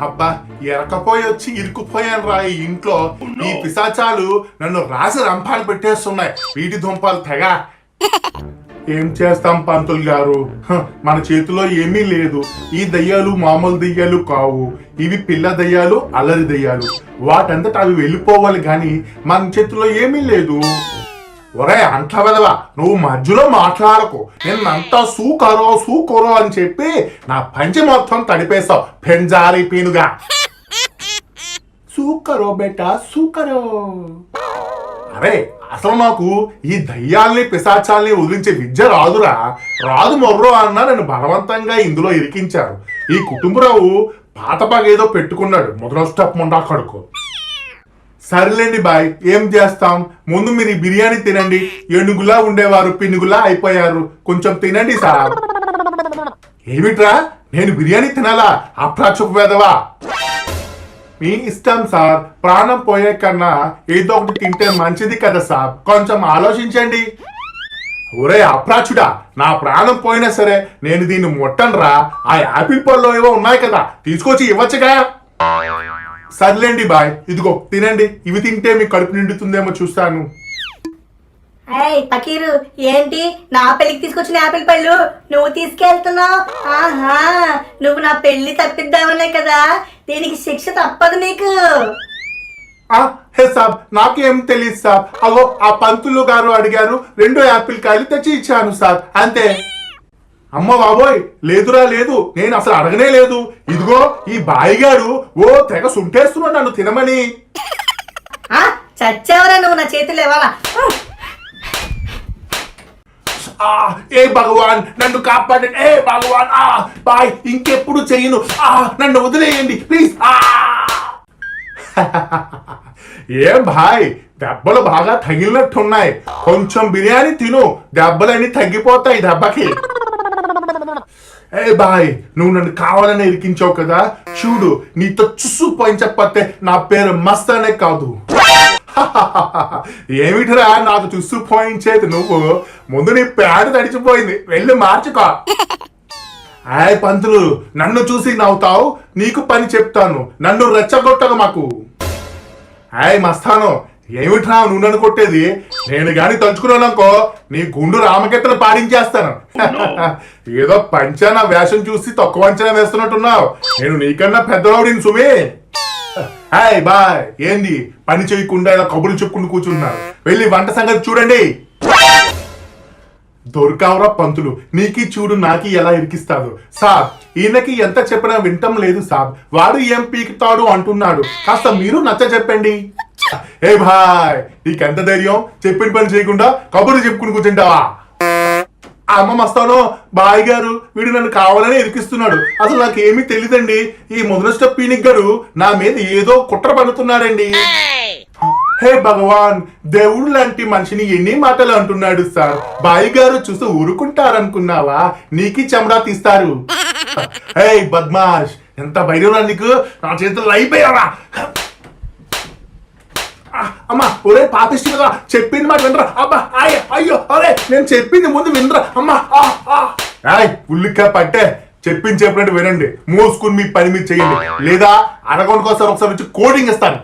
అబ్బా ఎరకపోయి వచ్చి ఇరుకుపోయాను రా ఈ ఇంట్లో. ఈ పిశాచాలు నన్ను రాసి రంపాలు పెట్టేస్తున్నాయి. వీటి దుంపలు తెగ. ఏం చేస్తాం పంతులు గారు? మన చేతిలో ఏమీ లేదు. ఈ దయ్యాలు మామూలు దయ్యాలు కావు. ఇవి పిల్ల దయ్యాలు అల్లరి దయ్యాలు. వాటంతట అవి వెళ్ళిపోవాలి గాని మన చేతిలో ఏమీ లేదు. ఒరే అంట వెదవా నువ్వు మధ్యలో మాట్లాడకు. నిన్నంతా సూకరో సూకరో అని చెప్పి నా పంచి మొత్తం తడిపేశావు పెంజారి పీనుగా. సూకరో బేటా సూకరో. అరే అసలు నాకు ఈ దయ్యాల్ని పిశాచాల్ని వదిలించే విద్య రాదురా. రాదు మొర్రో అన్న నన్ను బలవంతంగా ఇందులో ఇరికించారు. ఈ కుటుంబరావు పాత పగ ఏదో పెట్టుకున్నాడు. మొదల స్టెప్ ముండా కడుకు. సర్లేండి బాయ్. ఏం చేస్తాం? ముందు మీరు ఈ బిర్యానీ తినండి. ఏనుగులా ఉండేవారు పినుగులా అయిపోయారు. కొంచెం తినండి సార్. ఏమిట్రా? నేను బిర్యానీ తినాలా? అప్రాచుకు వేదవా? మీ ఇష్టం సార్. ప్రాణం పోయే కన్నా ఏదో ఒకటి తింటే మంచిది కదా సార్. కొంచెం ఆలోచించండి. ఒరే అప్రాచుడా నా ప్రాణం పోయినా సరే నేను దీన్ని ముట్టనురా. ఆ యాపిల్ పళ్ళు ఏవో ఉన్నాయి కదా. తీసుకొచ్చి ఇవ్వచ్చుగా. సర్లేండి బాయ్. ఇదిగో తినండి. ఇవి తింటే మీ కడుపు నిండుతుందేమో చూస్తాను. ఏయ్ పకీరు ఏంటి? నా పెళ్ళికి తీసుకొచ్చిన యాపిల్ పళ్ళు నువ్వు తీసుకెళ్తున్నావు? ఆహా నువ్వు నా పెళ్ళి తప్పిద్దామనే కదా. దీనికి శిక్ష తప్పదు నీకు. ఆ, హే సాబ్ నాకేం తెలియదు సాబ్. అగో ఆ పంతులు గారు అడిగారు రెండు యాపిల్ కాయలు తెచ్చి ఇచ్చాను సాబ్. అంతే. అమ్మ బాబోయ్ లేదురా లేదు. నేను అసలు అడగనే లేదు. ఇదిగో ఈ బాయిగాడు ఓ తెగ సుంటేస్తున్నాడు నన్ను తినమని. ఆ చచ్చావరా నువ్వు నా చేతులు ఇవ్వాలా ఏ భగవాన్ నన్ను కాపాడండి. ఏ భగవాన్ ఆ బాయ్ ఇంకెప్పుడు చెయ్యను ఆ నన్ను వదిలేయండి ప్లీజ్. ఆ. ఏం భాయ్ దెబ్బలు బాగా తగిలినట్టున్నాయి. కొంచెం బిర్యానీ తిను దెబ్బలన్నీ తగ్గిపోతాయి దెబ్బకి. ఏ బాయ్ నువ్వు నన్ను కావాలని ఇరికించావు కదా? చూడు నీతో చుస్సు పోయించకపోతే నా పేరు మస్తానే కాదు. ఏమిటిరా నాకు చుస్సు పోయించేది నువ్వు? ముందు నీ ప్యాడ్ తడిచిపోయింది వెళ్ళి మార్చుకో. ఆయ్ పంతులు నన్ను చూసి నవ్వుతావు? నీకు పని చెప్తాను నన్ను రెచ్చగొట్టదు మాకు. ఆయ్ మస్తాను ఏమిట్రా నువ్వు నన్ను కొట్టేది? నేను గాని తలుచుకున్నాననుకో నీ గుండు రామకెత్తలు పాడించేస్తాను. ఏదో పంచాన వేషం చూసి తక్కువ అంచనా వేస్తున్నట్టున్నావు. నేను నీకన్నా పెద్దవాడిని సుమి. Hi bye. ఏంది? పని చేయకుండా ఇలా కబుర్లు చెప్పుకుంటూ కూర్చున్నారు. వెళ్ళి వంట సంగతి చూడండి. దొరకావురా పంతులు. నీకి చూడు నాకి ఎలా ఇరికిస్తాడు. సాబ్ ఈయనకి ఎంత చెప్పినా వింటం లేదు సాబ్. వాడు ఏం పీకుతాడు అంటున్నాడు. కాస్త మీరు నచ్చ చెప్పండి. ఏ భాయ్ నీకెంత ధైర్యం? చెప్పిన పని చేయకుండా కబుర్లు చెప్పుకుని కూర్చుంటావా? అమ్మ మస్తాను బాయ్ గారు వీడు నన్ను కావాలని ఇరికిస్తున్నాడు. అసలు నాకు తెలియదండి ఈ మొదటి స్టెప్ పీనిక్ గారు నా మీద ఏదో కుట్ర పడుతున్నాడండి. హే భగవాన్ దేవుడు లాంటి మనిషిని ఎన్ని మాటలు అంటున్నాడు సార్? బాయి గారు చూసి ఊరుకుంటారనుకున్నావా? నీకి చెమడా తీస్తారు. హే బద్మాష్ ఎంత బయలురా నీకు? నా చేతుల్లో అయిపోయావా? అమ్మా ఒరే పాపిస్తుంది కదా చెప్పింది మాట వినరా? అబ్బా ఆయ్ అయ్యో అరే నేను చెప్పింది ముందు వినరా? అమ్మా ఆ, ఆ. ఆయ్ ఉల్లిక్క పట్టే చెప్పింది చెప్పినట్టు వినండి. మోసుకుని మీ పని మీరు చేయండి. లేదా అరగొండ కోసం ఒకసారి వచ్చి కోడింగ్ ఇస్తాను.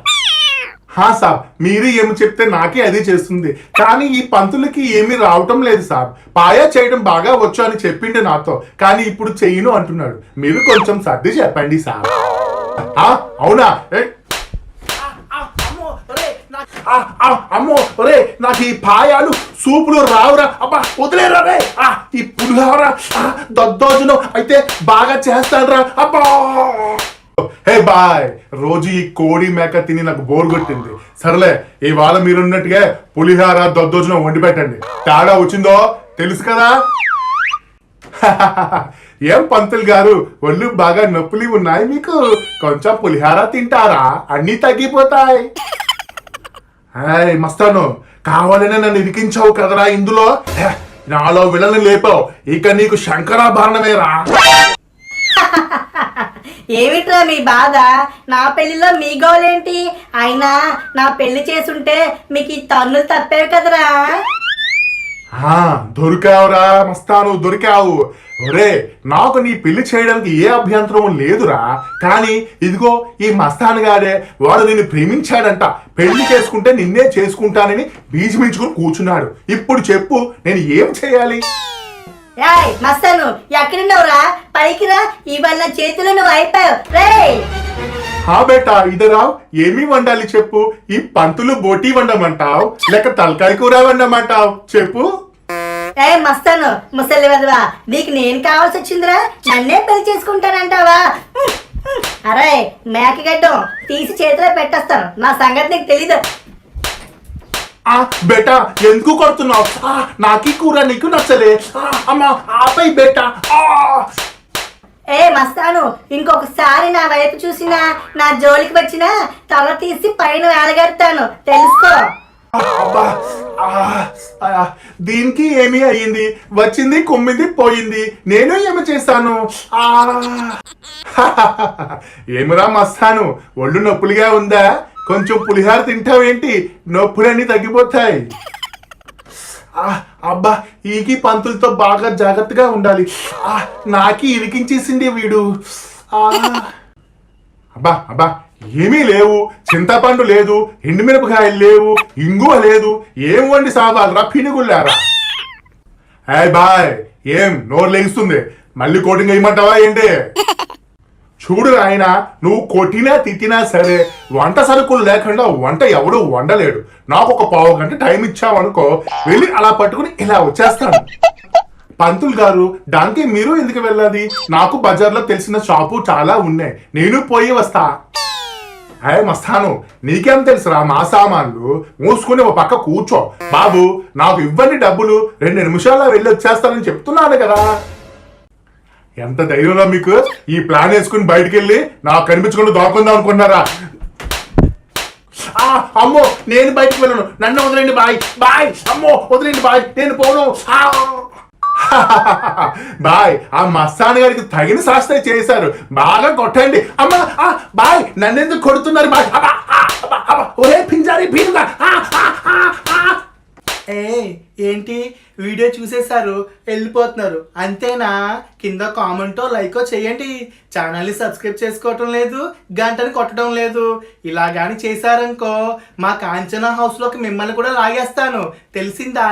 హా సాబ్ మీరు ఏమి చెప్తే నాకే అదే చేస్తుంది. కానీ ఈ పంతులకి ఏమీ రావటం లేదు సాబ్. పాయా చేయడం బాగా వచ్చు అని చెప్పిండు నాతో. కానీ ఇప్పుడు చెయ్యను అంటున్నాడు. మీరు కొంచెం సర్ది చెప్పండి సాబ్. ఆ, అవునా? ఏ, ఆ, ఆ, అమ్మో ఒరే నాకు ఈ పాయాలు సూపులు రావురా. అబ్బా వదిలేరా రే? ఈ పులిహోర దద్దోజనం అయితే బాగా చేస్తాడురా. అబ్బా! హే బాయ్ రోజు ఈ కోడి మేక తిని నాకు బోర్ కొట్టింది. సర్లే ఇవాళ మీరున్నట్టుగా పులిహోర దద్దోజనం వండి పెట్టండి. తేడా వచ్చిందో తెలుసు కదా? ఏం పంతులు గారు ఒళ్ళు బాగా నొప్పులు ఉన్నాయి మీకు? కొంచెం పులిహార తింటారా? అన్నీ తగ్గిపోతాయి. హాయ్ మస్తాను కావాలనే నన్ను ఇరికించావు కదరా ఇందులో? నాలో విలన్ని లేపావు. ఇక నీకు శంకరాభరణమేరా. ఏమిట్రా మీ బాధ? నా పెళ్ళిలో మీ గోలేంటి? అయినా నా పెళ్ళి చేసుంటే మీకు ఈ తన్నులు తప్పేవి కదరా? ఆ, దొరికావురా మస్తాను దొరికావు. ఒరే నాకు నీ పెళ్ళి చేయడానికి ఏ అభ్యంతరం లేదురా. కానీ ఇదిగో ఈ మస్తాన్ గారే వాడు నిన్ను ప్రేమించాడంట. పెళ్ళి చేసుకుంటే నిన్నే చేసుకుంటానని బీజమించుకుని కూర్చున్నాడు. ఇప్పుడు చెప్పు నేను ఏం చేయాలి? ఏయ్ మస్తాను. ఎక్కడున్నావురా పైకి రా ఇవాళ చేతిలో నువ్వు అయిపోయావు. రేయ్! హా బేటా ఇదరా ఏమి వండాలి చెప్పు? ఈ పంతులు బోటీ వండమంటావు లేక తలకాయ కూర వండమంటావు చెప్పు. ఏ మస్తాను. ముసలి వదవా నీకు నేను కావాల్సి వచ్చిందిరా? నన్నే పెళ్ళి చేసుకుంటానంటావా. అరే మేకగడ్డం తీసి చేతిలో పెట్టేస్తాను. నా సంగతి నీకు తెలీదు. ఆ బేటా ఎందుకు కొడుతున్నావు? నాకీ కూర నీకు నచ్చలే. అమ్మా ఆపై బేటా. ఏ మస్తాను ఇంకొకసారి నా వైపు చూసినా నా జోలికి వచ్చినా తల తీసి పైన వేలగడతాను. తెలుసుకో. దీనికి ఏమి అయ్యింది? వచ్చింది కుమ్మింది పోయింది. నేను ఏమి చేశాను? ఆ. ఏమిరా మస్తాను ఒళ్ళు నొప్పులుగా ఉందా? కొంచెం పులిహార తింటావేంటి? నొప్పులన్నీ తగ్గిపోతాయి. అబ్బా ఈకి పంతులతో బాగా జాగ్రత్తగా ఉండాలి. నాకి ఇరికించేసింది వీడు. అబ్బా అబ్బా ఏమీ లేవు. చింతపండు లేదు ఎండుమిరపకాయలు లేవు ఇంగువ లేదు. ఏం వండి సావాలరా పినుగుల్లారా? హాయ్ బాయ్ ఏం నోరు లెగిస్తుంది మళ్ళీ కోటింగ్ వేయమంటావా ఏంటి? చూడు ఆయన నువ్వు కొట్టినా తిట్టినా సరే వంట సరుకులు లేకుండా వంట ఎవడు వండలేడు. నాకు ఒక పావు గంట టైం ఇచ్చావనుకో వెళ్ళి అలా పట్టుకుని ఇలా వచ్చేస్తాను. పంతులు గారు దానికి మీరు ఎందుకు వెళ్ళాలి? నాకు బజార్లో తెలిసిన షాపు చాలా ఉన్నాయి. నేను పోయి వస్తా. అయ్యే మస్తాను నీకేం తెలుసురా మా సామాన్లు మూసుకుని ఒక పక్క కూర్చో. బాబు నాకు ఇవ్వండి డబ్బులు రెండు నిమిషాల్లో వెళ్ళి వచ్చేస్తానని చెప్తున్నాను కదా. ఎంత ధైర్యంలో మీకు? ఈ ప్లాన్ వేసుకుని బయటికి వెళ్ళి నాకు కనిపించకుండా దాక్కుందాం అనుకున్నారా అమ్మో నేను బయటికి వెళ్ళను. నన్ను వదిలేండి బాయ్. బాయ్ అమ్మో వదిలేండి బాయ్. నేను పోను. బాయ్ ఆ మస్తాన్ గారికి తగిన శాస్త్రం చేశారు. బాగా కొట్టండి. అమ్మా బాయ్ నన్నెందుకు కొడుతున్నారు బాయ్? అబ్బా, ఒరే పింజారి పీనుగా ఏ ఏంటి? వీడియో చూసేసారు వెళ్ళిపోతున్నారు. అంతేనా? కింద కామెంటో లైకో చేయండి. ఛానల్ని సబ్స్క్రైబ్ చేసుకోవటం లేదు గంటని కొట్టడం లేదు. ఇలా కానీ చేశారనుకో మా కాంచనా హౌస్లోకి మిమ్మల్ని కూడా లాగేస్తాను. తెలిసిందా?